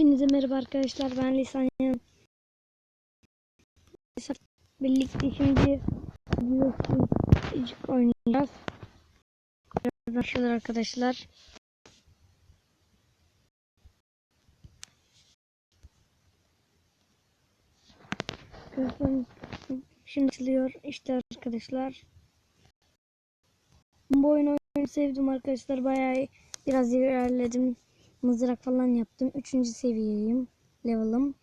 Hepinize merhaba arkadaşlar. Ben Lisan Yan. Birlikte şimdi UFC oynayacağız. Başlıyor arkadaşlar. Şimdi açılıyor işte arkadaşlar. Bu oyunu sevdim arkadaşlar. Bayağı biraz ilerledim. Mızrak falan yaptım. Üçüncü seviyeyim. Level'ım.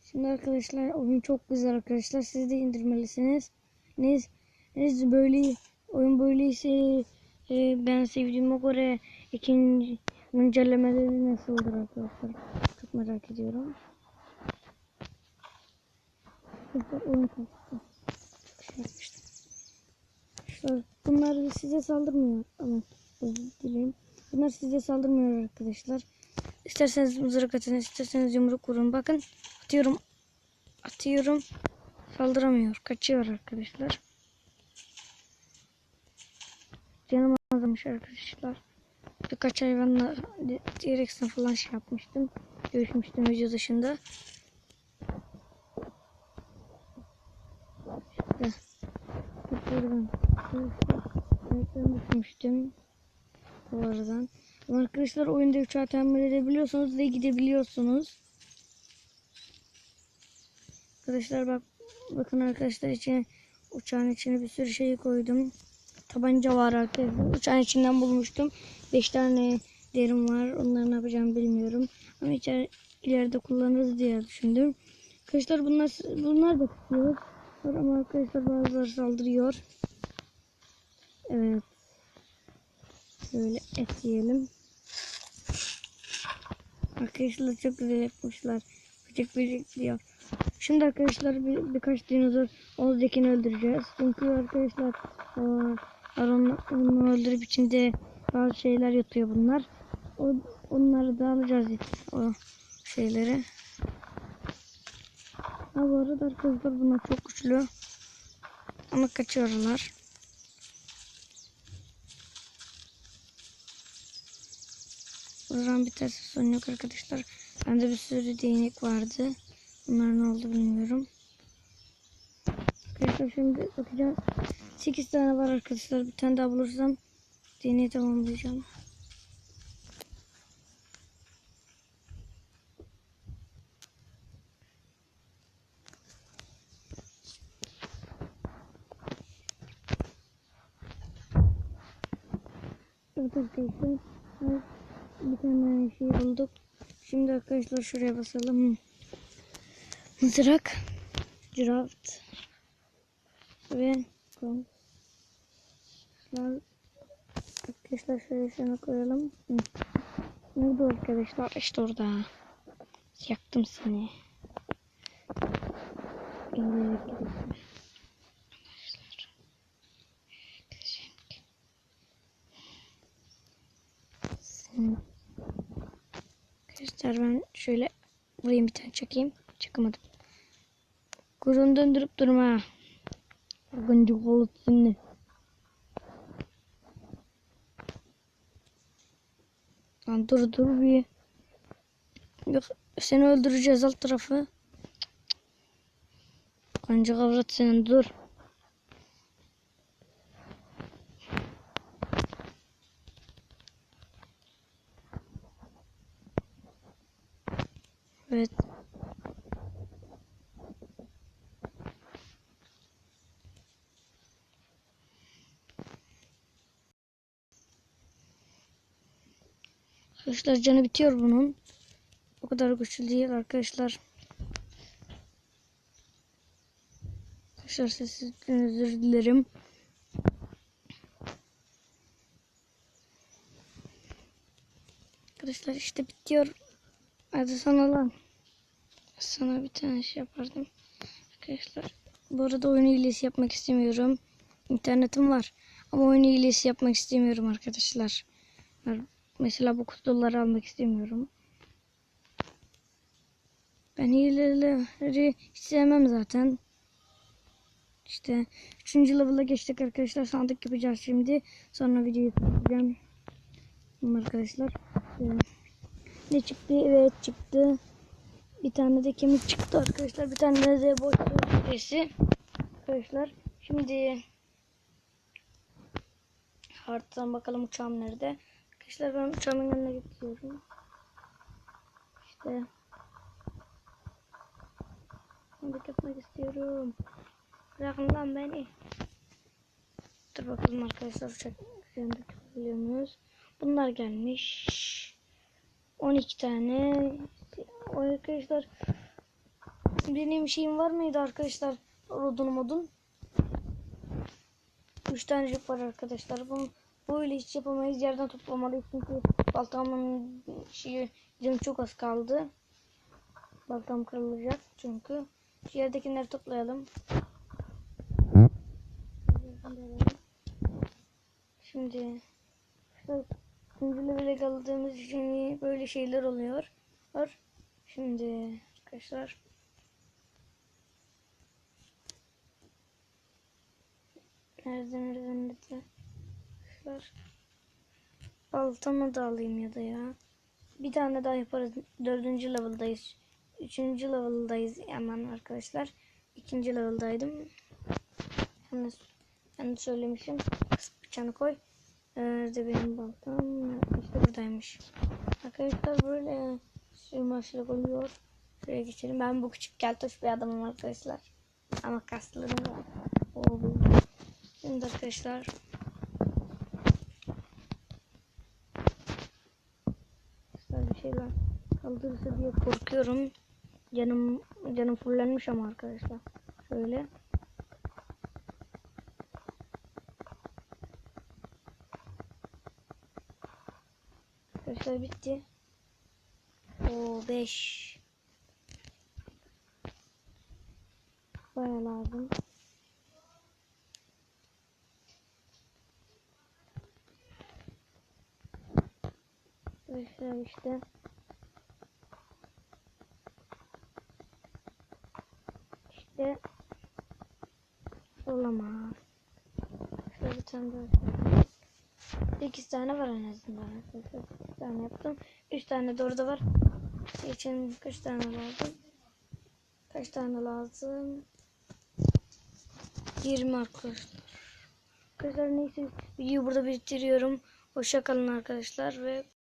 Şimdi arkadaşlar oyun çok güzel arkadaşlar. Siz de indirmelisiniz. Ne, ne böyle oyun böyleyse e, ben sevdiğime göre ikinci güncellemede nasıl olur arkadaşlar? Çok merak ediyorum. Oyun bunlar size saldırmıyor ama özür dilerim. Bunlar size saldırmıyor arkadaşlar. İsterseniz mızrak atın, isterseniz yumruk vurun. Bakın atıyorum. Atıyorum. Saldıramıyor. Kaçıyor arkadaşlar. Canım azalmış arkadaşlar. Birkaç hayvanla T-Rex'le falan şey yapmıştım. Görüşmüştüm video dışında. İşte. Buradan. Ayaklarımı düşmüştüm. Bu aradan. Arkadaşlar oyunda uçağı tamir edebiliyorsunuz ve gidebiliyorsunuz. Arkadaşlar bak bakın arkadaşlar içine uçağın içine bir sürü şey koydum. Tabanca var arkadaşlar. Uçağın içinden bulmuştum. 5 tane derim var. Onları ne yapacağımı bilmiyorum. Ama içer, ileride kullanırız diye düşündüm. Arkadaşlar bunlar bunlar da tutuyor. Ama arkadaşlar bazıları saldırıyor. Evet. Şöyle et. Arkadaşlar çok güzel yapmışlar. Küçük böcek diyor. Şimdi arkadaşlar bir, birkaç dinozor oradakini öldüreceğiz. Çünkü arkadaşlar onu öldürüp içinde bazı şeyler yatıyor bunlar. O, onları da alacağız o şeyleri. Ha bu arada arkadaşlar bunlar çok güçlü. Ama kaçıyorlar. Buradan bir tane son yok arkadaşlar. Bende bir sürü değnek vardı. Bunlar ne oldu bilmiyorum. Arkadaşlar şimdi bakacağım. 8 tane var arkadaşlar. Bir tane daha bulursam değneği tamamlayacağım. Evet arkadaşlar. Bir tane şey bulduk. Şimdi arkadaşlar şuraya basalım. Mızrak. Draft. Ve kom. Arkadaşlar şöyle şunu koyalım. Nerede arkadaşlar? İşte orada. Yaktım seni. Eğlenerek gidelim. Arkadaşlar ben şöyle vurayım bir tane çakayım. Çakamadım. Kuyruğunu döndürüp durma. Gıncık olup seni. Lan dur dur bir. Yok seni öldüreceğiz alt tarafı. Gıncık avrat senin dur. Evet. Arkadaşlar canı bitiyor bunun. O kadar güçlü değil arkadaşlar. Arkadaşlar sizden özür dilerim. Arkadaşlar işte bitiyor. Hadi sana lan. Sana bir tane şey yapardım. Arkadaşlar bu arada oyun hilesi yapmak istemiyorum. İnternetim var. Ama oyun hilesi yapmak istemiyorum arkadaşlar. Mesela bu kutuları almak istemiyorum. Ben hileleri hiç sevmem zaten. İşte 3. level'a geçtik arkadaşlar. Sandık yapacağız şimdi. Sonra videoyu kapatacağım. Arkadaşlar. Ee, Ne çıktı? Evet çıktı. Bir tane de kemik çıktı arkadaşlar. Bir tane de boş sesi. Arkadaşlar şimdi haritadan bakalım uçağım nerede. Arkadaşlar ben uçağımın yanına gidiyorum. İşte Şimdi yapmak istiyorum. Bırakın lan beni. Dur bakalım arkadaşlar uçak üzerinde biliyor muyuz? Bunlar gelmiş. 12 tane. O arkadaşlar benim şeyim var mıydı arkadaşlar? Rodun modun. 3 tanecik var arkadaşlar. Bu böyle hiç yapamayız. Yerden toplamalıyız çünkü baltamın şeyi canım çok az kaldı. Baltam kırılacak çünkü. Şu yerdekileri toplayalım. Şimdi işte ikinci levele kaldığımız için böyle şeyler oluyor. Şimdi arkadaşlar Nerede nerede nerede Arkadaşlar Baltamı da alayım ya da ya. Bir tane daha yaparız. Dördüncü level'dayız. Üçüncü level'dayız hemen arkadaşlar. İkinci level'daydım. Ben de söylemişim. Bıçağını koy. Nerede benim baltam? İşte buradaymış. Arkadaşlar böyle sürmaşlık oluyor. Şuraya geçelim. Ben bu küçük keltoş bir adamım arkadaşlar. Ama kaslarım var. Oo. Şimdi arkadaşlar Arkadaşlar bir şeyler kaldırırsa diye korkuyorum. Canım canım fullenmiş ama arkadaşlar. Şöyle. Arkadaşlar bitti. O 5 Baya lazım. Arkadaşlar işte İşte olamaz. Şöyle bir tane daha. İki tane var en azından. Tane yaptım. Üç tane de orada var. İçin kaç tane lazım? Kaç tane lazım? 20 arkadaşlar. Arkadaşlar neyse videoyu burada bitiriyorum. Hoşça kalın arkadaşlar ve